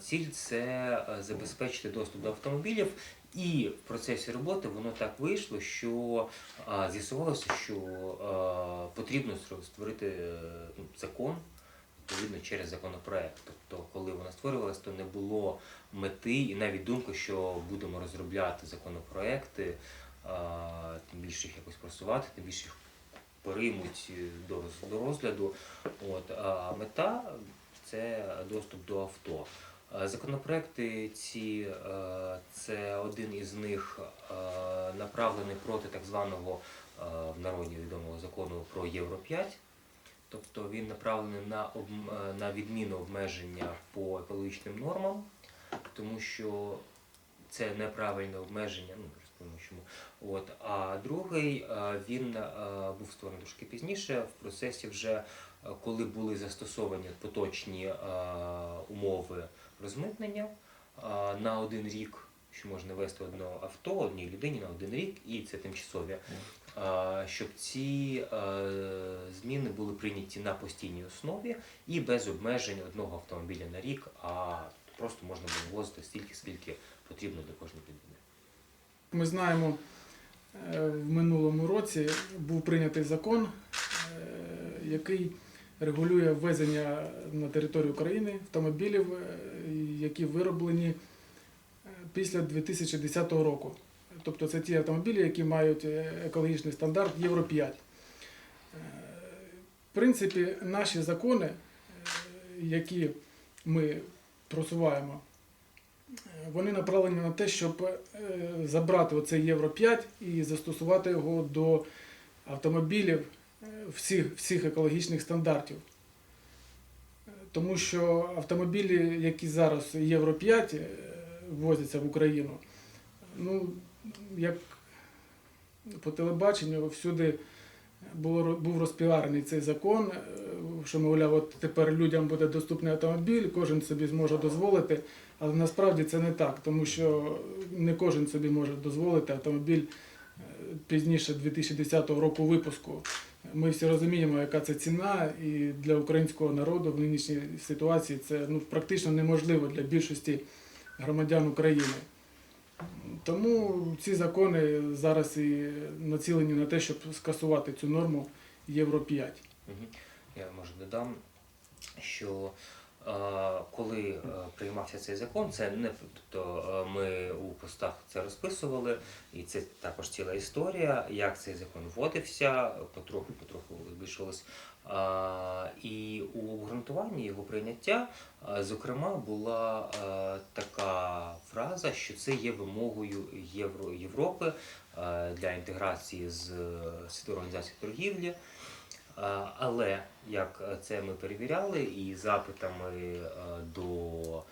Ціль це е, забезпечити доступ до автомобілів, і в процесі роботи воно так вийшло, що з'ясувалося, що потрібно створити- е, ну, закон відповідно через законопроект. Тобто, коли вона створювалася, то не було мети і навіть думки, що будемо розробляти законопроекти, тим більше їх якось просувати, тим більше їх приймуть е, до розгляду. От, а мета це доступ до авто. Е, Законопроекти ці е, це один із них е, направлений проти так званого в народі відомого закону про Євро 5. Тобто він направлений на, е, на відміну обмеження по екологічним нормам, тому що це неправильне обмеження, ну розповімо чому. От, а другий він був створений трошки пізніше в процесі вже коли були застосовані поточні умови розмитнення на один рік, що можна вести одне авто одній людині на один рік, і це тимчасові, щоб ці зміни були прийняті на постійній основі і без обмежень одного автомобіля на рік, а просто можна було возити стільки, скільки потрібно для кожної людини. Ми знаємо, е, в минулому році був прийнятий закон, е, який регулює ввезення на територію України автомобілів, е, які вироблені е, після 2010 року. Тобто це ті автомобілі, які мають е, екологічний стандарт Євро 5. Е, В принципі, наші закони, які ми просуваємо, вони направлені на те, щоб забрати оцей Євро 5 і застосувати його до автомобілів всіх, всіх екологічних стандартів. Тому що автомобілі, які зараз Євро 5 е, ввозяться в Україну, ну, як по телебаченню всюди було, був розпіарений цей закон, е, що, мовляв, от тепер людям буде доступний автомобіль, кожен собі зможе дозволити. Але насправді це не так, тому що не кожен собі може дозволити автомобіль е, пізніше 2010 року випуску. Ми всі розуміємо, яка це ціна, і для українського народу в нинішній ситуації це ну, практично неможливо для більшості громадян України. Тому ці закони зараз і націлені на те, щоб скасувати цю норму Євро 5. Я може додам, що коли е, приймався цей закон, це не тобто е, ми у постах це розписували, і це також ціла історія, як цей закон вводився, потроху потроху збільшувалось. Е, і у обґрунтуванні його прийняття, е, зокрема, була така фраза, що це є вимогою Євро Європи для інтеграції з Світовою організацією торгівлі. Але як е, це ми перевіряли і запитами е, до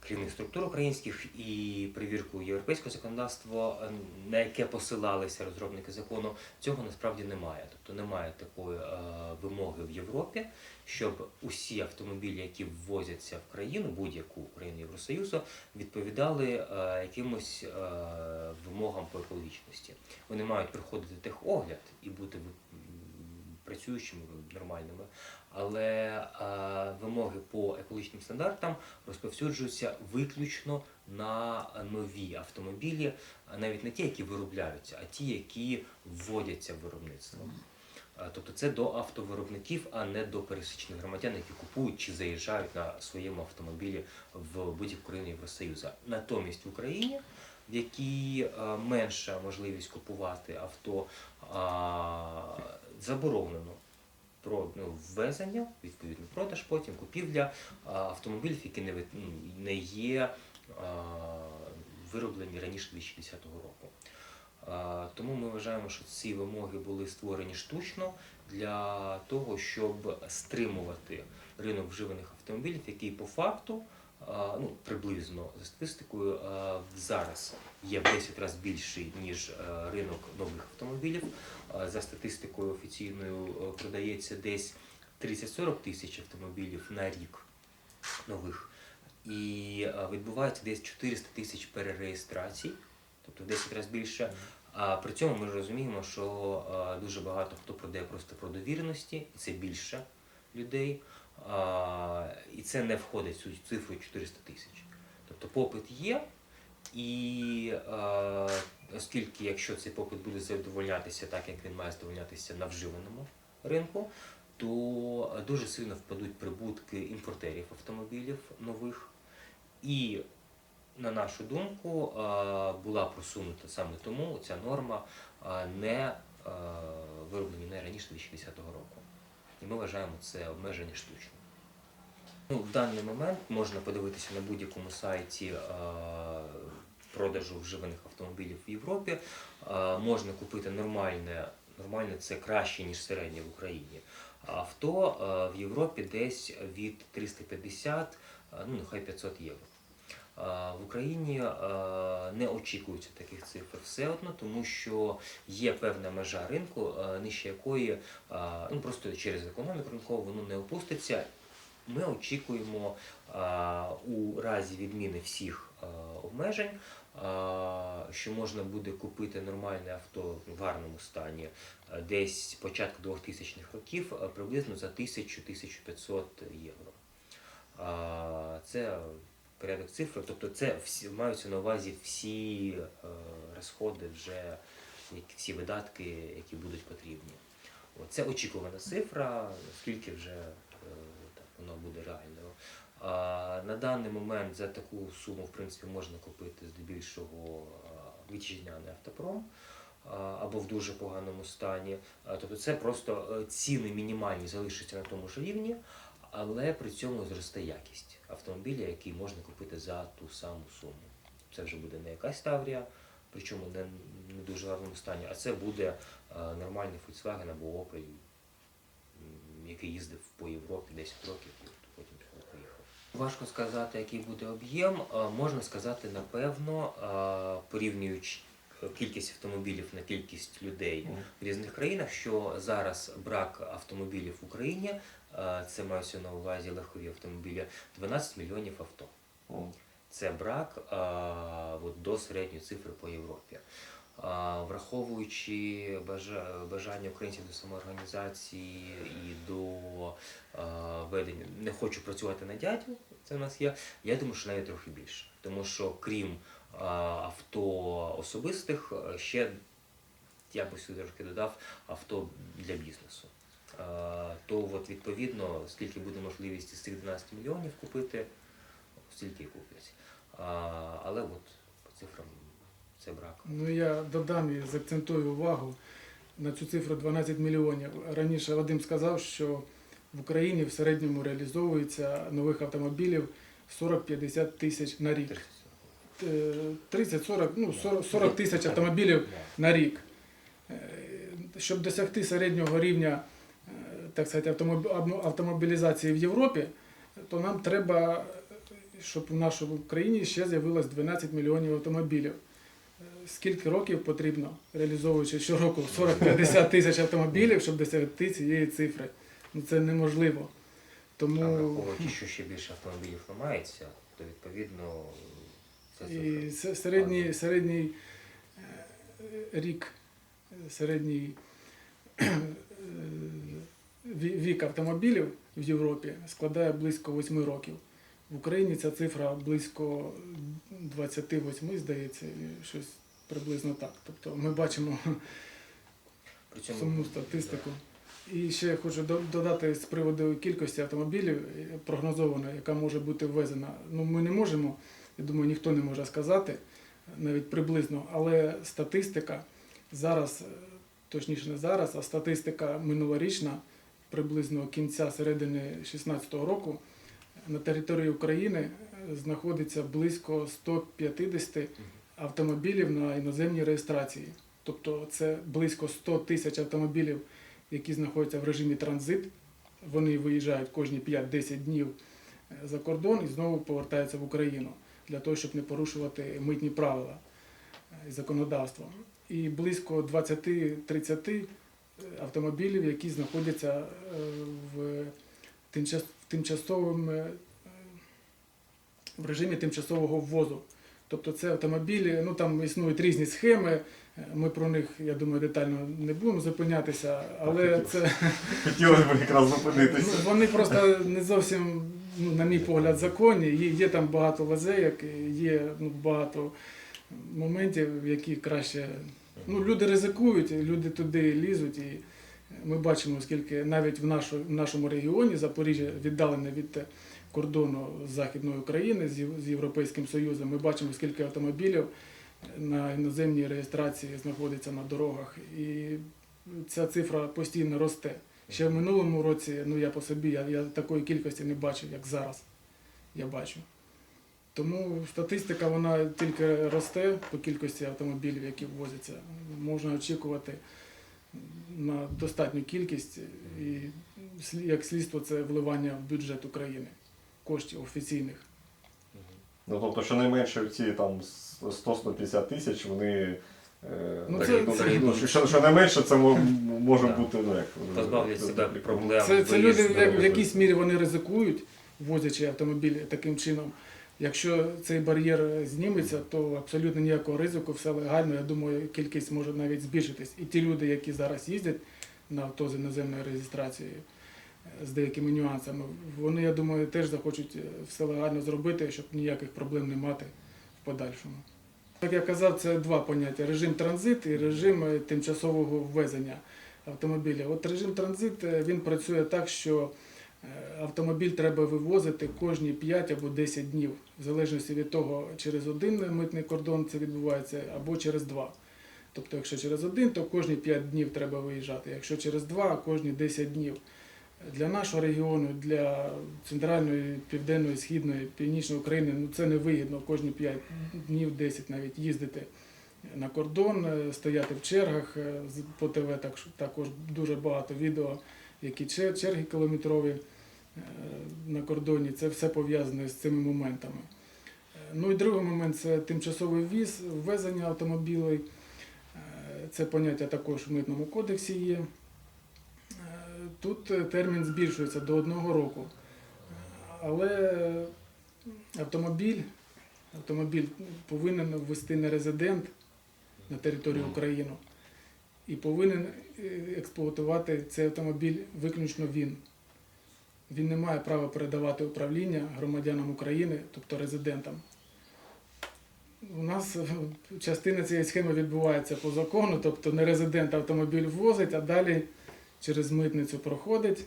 керівних структур українських і перевірку європейського законодавства, е, на яке посилалися розробники закону, цього насправді немає. Тобто немає такої вимоги в Європі, щоб усі автомобілі, які ввозяться в країну, будь-яку країну Євросоюзу, відповідали якимось вимогам по екологічності. Вони мають проходити техогляд і бути працюючими нормальними, але е, вимоги по екологічним стандартам розповсюджуються виключно на нові автомобілі, навіть не ті, які виробляються, а ті, які вводяться в виробництво. Е, Тобто це до автовиробників, а не до пересічних громадян, які купують чи заїжджають на своєму автомобілі в будь-яку країну Євросоюзу. Натомість в Україні, в якій е, менша можливість купувати авто, заборонено про ну, ввезення, відповідно, продаж, потім купівля автомобілів, які не, ну, не є а, вироблені раніше 2010 року. А, Тому ми вважаємо, що ці вимоги були створені штучно для того, щоб стримувати ринок вживаних автомобілів, який по факту, ну приблизно за статистикою, зараз є в 10 разів більший ніж е, ринок нових автомобілів. За статистикою офіційною е, продається десь 30-40 тисяч автомобілів на рік нових. І е, відбувається десь 400 тисяч перереєстрацій, тобто в 10 разів більше. А при цьому ми розуміємо, що дуже багато хто продає просто про довіреності, і це більше людей. І це не входить в цю цифру 400 тисяч. Тобто попит є, і оскільки якщо цей попит буде задовольнятися так, як він має задовольнятися на вживаному ринку, то дуже сильно впадуть прибутки імпортерів автомобілів нових. І на нашу думку, була просунута саме тому ця норма не вироблені не раніше 2010 року. І ми вважаємо це обмеження штучним. Ну, в даний момент можна подивитися на будь-якому сайті а, продажу вживаних автомобілів в Європі. А, можна купити нормальне, нормальне це краще, ніж середнє в Україні. Авто а, в Європі десь від 350, а, ну нехай 500 євро. А, В Україні не очікується таких цифр все одно, тому що є певна межа ринку, нижче якої ну, просто через економіку ринкову воно не опуститься. Ми очікуємо у разі відміни всіх обмежень, що можна буде купити нормальне авто в гарному стані десь початку 2000-х років приблизно за 1000-1500 євро. Це порядок цифр, тобто це всі, маються на увазі всі е, розходи, вже всі видатки, які будуть потрібні. От, Це очікувана цифра, скільки вже е, так, воно буде реальною. А, на даний момент за таку суму в принципі, можна купити здебільшого а, вітчизняний автопром або в дуже поганому стані. Тобто це просто е, ціни мінімальні залишаться на тому ж рівні, але при цьому зросте якість автомобіля, який можна купити за ту саму суму. Це вже буде не якась Таврія, причому не, не дуже гарному стані, а це буде е, нормальний Volkswagen або Opel, який їздив по Європі 10 років і потім поїхав. Важко сказати, який буде об'єм. Е, Можна сказати, напевно, е, порівнюючи кількість автомобілів на кількість людей в різних країнах, що зараз брак автомобілів в Україні, е, це мається на увазі легкові автомобілі, 12 мільйонів авто. Це брак а, от, до середньої цифри по Європі. А, враховуючи бажання українців до самоорганізації і до а, ведення, не хочу працювати на дядю, це в нас є. Я думаю, що навіть трохи більше. Тому що крім а, авто особистих, ще я би сюди трошки додав авто для бізнесу. То от, відповідно, скільки буде можливість з цих 12 мільйонів купити, стільки куплять. А, але от по цифрам це брак. Ну я додам і заакцентую увагу на цю цифру 12 мільйонів. Раніше Вадим сказав, що в Україні в середньому реалізовується нових автомобілів 40-50 тисяч на рік. Е, 30-40, ну 40 40 тисяч автомобілів на рік. Е, Щоб досягти середнього рівня е, так сказати, автомоб- автомобілізації в Європі, то нам треба, щоб в нашій країні ще з'явилось 12 мільйонів автомобілів. Е, Скільки років потрібно, реалізовуючи щороку 40-50 тисяч автомобілів, щоб досягти цієї цифри? Ну це неможливо. А Тому враховуючи, що ще більше автомобілів ламається, то відповідно це І середній, середній е, рік, е, середній вік автомобілів в Європі складає близько 8 років. В Україні ця цифра близько 28, здається, і щось приблизно так. Тобто ми бачимо сумну статистику. І ще я хочу додати з приводу кількості автомобілів е, прогнозованої, яка може бути ввезена. Ну, ми не можемо, я думаю, ніхто не може сказати, навіть приблизно, але статистика зараз, е, точніше не зараз, а статистика минулорічна, приблизно кінця середини 2016 року, на території України е, знаходиться близько 150 автомобілів на іноземній реєстрації. Тобто це близько 100 тисяч автомобілів, які знаходяться в режимі транзит. Вони виїжджають кожні 5-10 днів е, за кордон і знову повертаються в Україну для того, щоб не порушувати митні правила е, і законодавство. І близько 20-30 автомобілів, які знаходяться е, в тимчас- тимчасовому е, в режимі тимчасового ввозу. Тобто це автомобілі, ну там існують різні схеми. е, Ми про них, я думаю, детально не будемо зупинятися, але це Хотілося б якраз ну, зупинитися. вони просто не зовсім, ну, на мій погляд, законні. Є, є там багато лазейок, є ну, багато моментів, які краще. Ну, люди ризикують, люди туди лізуть, і ми бачимо, скільки навіть в, нашому регіоні Запоріжжя віддалене від кордону з Західної України з Європейським Союзом. Ми бачимо, скільки автомобілів на іноземній реєстрації знаходиться на дорогах. І ця цифра постійно росте. Ще в минулому році, ну я по собі, я, я такої кількості не бачив, як зараз. Я бачу. Тому статистика вона тільки росте по кількості автомобілів, які ввозяться. Можна очікувати на достатню кількість, і як слідство це вливання в бюджет України коштів офіційних. Ну тобто, щонайменше ці там 100-150 тисяч, вони. е, Ну, так, це- ну, це- ну, що, що найменше це може Так. бути ну, як, Позбавлять себе проблем. Це, це люди в, в якійсь мірі вони ризикують, возячи автомобілі таким чином. Якщо цей бар'єр зніметься, то абсолютно ніякого ризику, все легально. Я думаю, кількість може навіть збільшитись. І ті люди, які зараз їздять на авто з іноземною реєстрацією е, з деякими нюансами, вони, я думаю, теж захочуть е, все легально зробити, щоб ніяких проблем не мати в подальшому. Як я казав, це два поняття: режим транзит і режим е, тимчасового ввезення автомобіля. От режим транзит е, він працює так, що автомобіль треба вивозити кожні 5 або 10 днів, в залежності від того, через один митний кордон це відбувається або через два. Тобто, якщо через один, то кожні 5 днів треба виїжджати. Якщо через два, кожні 10 днів. Для нашого регіону, для центральної, південної, східної, північної України, ну це не вигідно кожні 5 днів, 10 навіть їздити на кордон, е, стояти в чергах. е, По ТВ так, також дуже багато відео, які черги кілометрові на кордоні. Це все пов'язане з цими моментами. Е, Ну і другий момент це тимчасовий ввіз, ввезення автомобілей. Е, Це поняття також в митному кодексі є. Е, Тут е, термін збільшується до одного року. Е, Але автомобіль, автомобіль повинен ввести нерезидент на територію України і повинен е, експлуатувати цей автомобіль виключно він. Він не має права передавати управління громадянам України, тобто резидентам. У нас е, частина цієї схеми відбувається по закону, тобто нерезидент автомобіль ввозить, а далі через митницю проходить,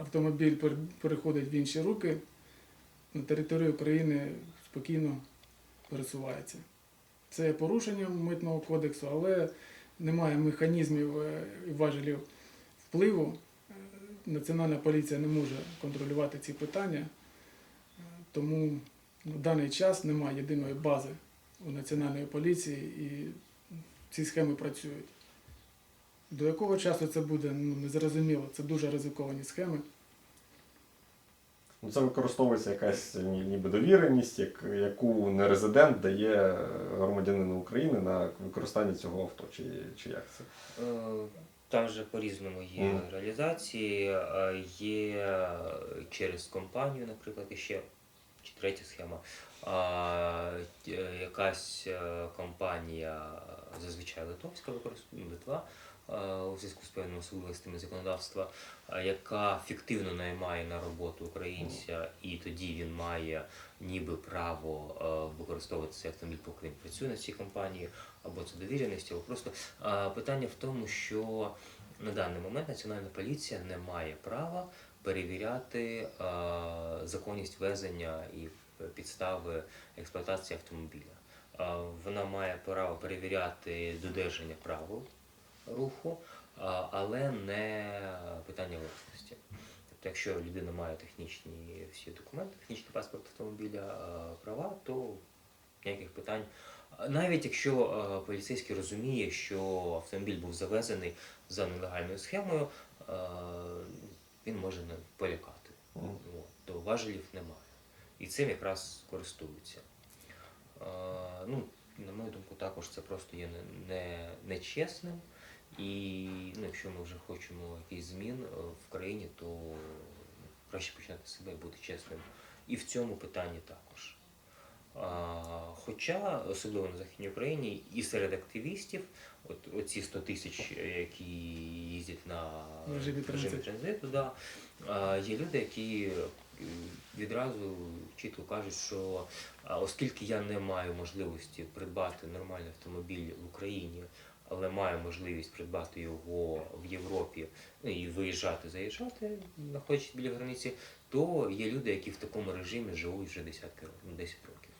автомобіль переходить в інші руки, на території України спокійно пересувається. Це є порушенням митного кодексу, але немає механізмів е, і важелів впливу. Е, Національна поліція не може контролювати ці питання, Е, тому на даний час немає єдиної бази у національної поліції і ці схеми працюють. До якого часу це буде, ну, незрозуміло. Це дуже ризиковані схеми. Ну, Це використовується якась ніби довіреність, як, яку нерезидент дає громадянину України на використання цього авто, чи, чи як це? Е, Там же по-різному є Мгм. реалізації, е, є через компанію, наприклад, ще чи третя схема. А, е, якась е, компанія, зазвичай литовська використовує Литва е, у зв'язку з певними особливостями законодавства, е, яка фіктивно наймає на роботу українця, і тоді він має ніби право е, використовувати цей автомобіль, поки він працює на цій компанії, або це довіреність, або просто питання в тому, що на даний момент Національна поліція не має права перевіряти законність везення і підстави експлуатації автомобіля. Вона має право перевіряти додержання правил руху, але не питання власності. Тобто, якщо людина має технічні всі документи, технічний паспорт автомобіля, права, то ніяких питань Навіть якщо е, поліцейський розуміє, що автомобіль був завезений за нелегальною схемою, е, він може не полякати. Мгм. От, то важелів немає. І цим якраз користуються. Е, ну, на мою думку, також це просто є не, не, нечесним. І ну, якщо ми вже хочемо якийсь змін е, в країні, то ну, краще починати себе і бути чесним. І в цьому питанні також. Хоча, особливо на Західній Україні, і серед активістів, от оці 100 тисяч, які їздять на режимі транзиту. да, є люди, які е, відразу чітко кажуть, що оскільки я не маю можливості придбати нормальний автомобіль в Україні, але маю можливість придбати його в Європі ну, і виїжджати, заїжджати, знаходячись біля границі, то є люди, які в такому режимі живуть вже десятки років, ну, 10 років.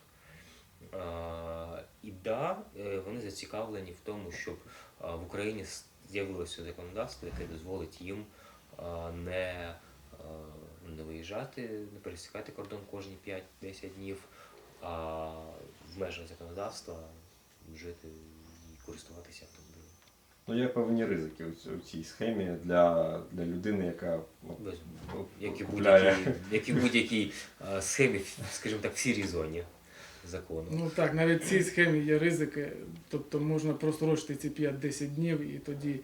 І да, е, вони зацікавлені в тому, щоб в Україні з'явилося законодавство, яке дозволить їм не, не виїжджати, не пересікати кордон кожні 5-10 днів, а в межах законодавства жити і користуватися автомобілем. Ну, є певні ризики у цій схемі для, для людини, яка ну, Без, ну, як і будь-якій, будь-якій схемі, скажімо так, в сірій зоні закону. Ну так, навіть в цій схемі є ризики, тобто можна просрочити ці 5-10 днів, і тоді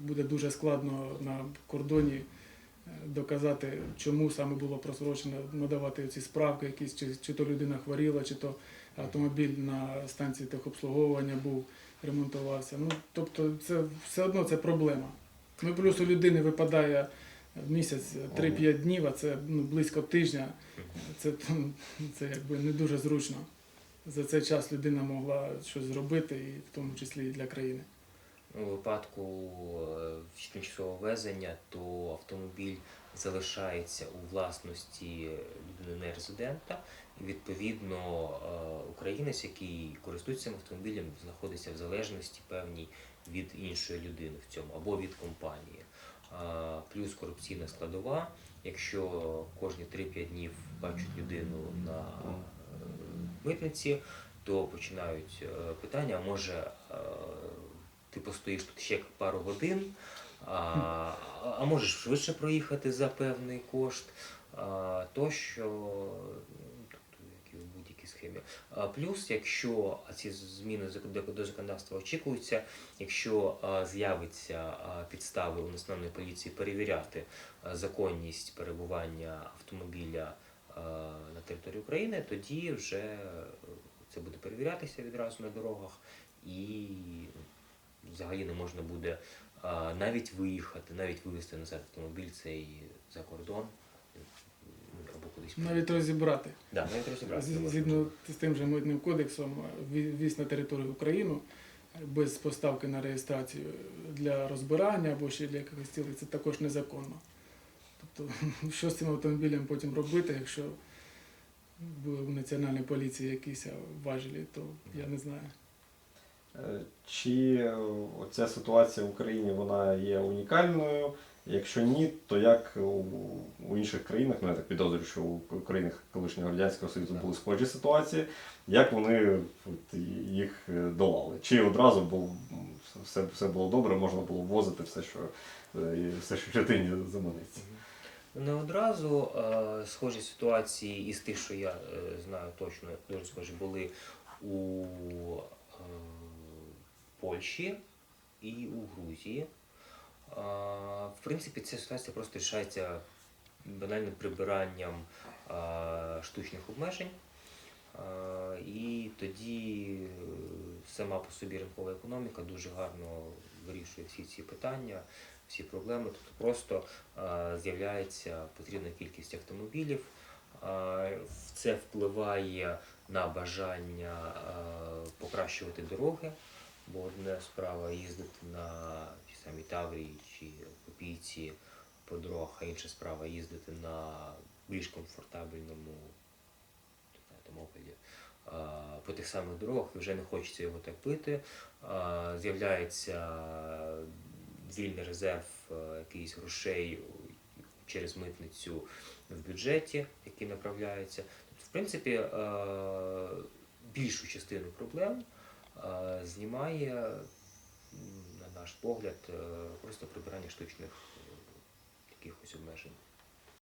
буде дуже складно на кордоні е, доказати, чому саме було просрочено, надавати ці справки, якісь, чи, чи то людина хворіла, чи то автомобіль на станції техобслуговування був, ремонтувався. Ну, тобто це все одно це проблема. Ну, плюс у людини випадає місяць 3-5 днів, а це ну, близько тижня. Це, це якби не дуже зручно. За цей час людина могла щось зробити, і в тому числі і для країни. У випадку е, тимчасового везення, то автомобіль залишається у власності людини нерезидента, і відповідно е, українець, який користується цим автомобілем, знаходиться в залежності певній від іншої людини в цьому або від компанії. Плюс корупційна складова. Якщо кожні 3-5 днів бачать людину на е, митниці, то починають е, питання, а може е, ти постоїш тут ще пару годин, а, а можеш швидше проїхати за певний кошт, тощо, ну, тобто, як і в будь-якій схемі. Плюс, якщо ці зміни до- законодавства очікуються, якщо з'явиться а, підстави у національної поліції перевіряти законність перебування автомобіля на території України, тоді вже е, це буде перевірятися відразу на дорогах і взагалі не можна буде навіть виїхати, навіть вивезти назад автомобіль цей за кордон ну, кудись. Навіть розібрати. да, навіть З- Згідно з тим же митним кодексом, ввіз на територію України без поставки на реєстрацію для розбирання або ще для якихось цілей, це також незаконно. Тобто, що з цим автомобілем потім робити, якщо були в національній поліції якісь важелі, то я не знаю. Е, Чи е, оця ситуація в Україні вона є унікальною? Якщо ні, то як у, інших країнах, ну я так підозрюю, що у країнах колишнього радянського союзу були схожі ситуації, як вони їх е, долали? Чи одразу був все, все було добре, можна було ввозити все, що е, все, що людині заманеться? Не одразу схожі ситуації із тих, що я е, знаю точно, дуже схожі були у Польщі і у Грузії. В принципі, ця ситуація просто рішається банальним прибиранням штучних обмежень. І тоді е, сама по собі ринкова економіка дуже гарно вирішує всі ці питання, всі проблеми. Тобто просто з'являється потрібна кількість автомобілів. Це впливає на бажання покращувати дороги, бо одна справа їздити на ті самі Таврії чи Копійці по дорогах, а інша справа їздити на більш комфортабельному е, по тих самих дорогах вже не хочеться його так пити. З'являється вільний резерв е, якихось грошей через митницю в бюджеті, який направляється. Тобто, в принципі, е, більшу частину проблем знімає, на наш погляд, е, просто прибирання штучних е, якихось обмежень.